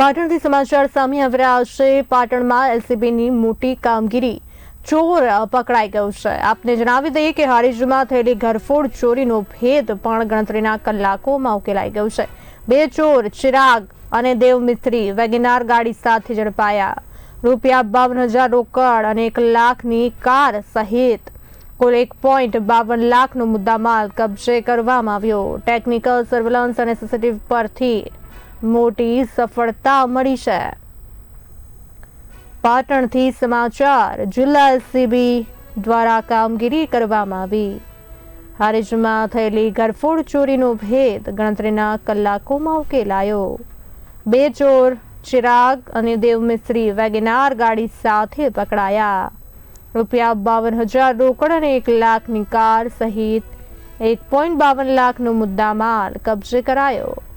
પાટણથી સમાચાર સામે આવી રહ્યા પાટણમાં એલસીબીની મોટી કામગીરી ચોર પકડાઈ ગયો છે. આપને જણાવી દઈએ કે હારીજમાં થયેલી ઘરફોડ ચોરીનો ભેદ પણ ગણતરીના કલાકોમાં ઉકેલાઈ ગયો છે. બે ચોર, ચિરાગ અને દેવ મિસ્ત્રી વેગેનાર ગાડી સાથે ઝડપાયા. રૂપિયા બાવન હજાર રોકડ અને એક લાખની કાર સહિત કુલ એક પોઈન્ટ બાવન લાખનો મુદ્દામાલ કબજે કરવામાં આવ્યો. ટેકનિકલ સર્વેલન્સ અને સીસીટીવી પરથી મોટી સફળતા મળી છે. પાટણથી સમાચાર, જિલ્લા એસસીબી દ્વારા કામગીરી કરવામાં આવી. હારીજમાં થયેલી ગરફોડ ચોરીનો ભેદ ગણતરીના કલાકોમાં ઉકેલાયો. બે ચોર, ચિરાગ અને દેવમિસ્ત્રી વેગેનાર ગાડી સાથે પકડાયા. રૂપિયા બાવન હજાર રોકડ અને એક લાખની કાર સહિત એક પોઈન્ટ બાવન લાખનો મુદ્દામાલ કબજે કરાયો.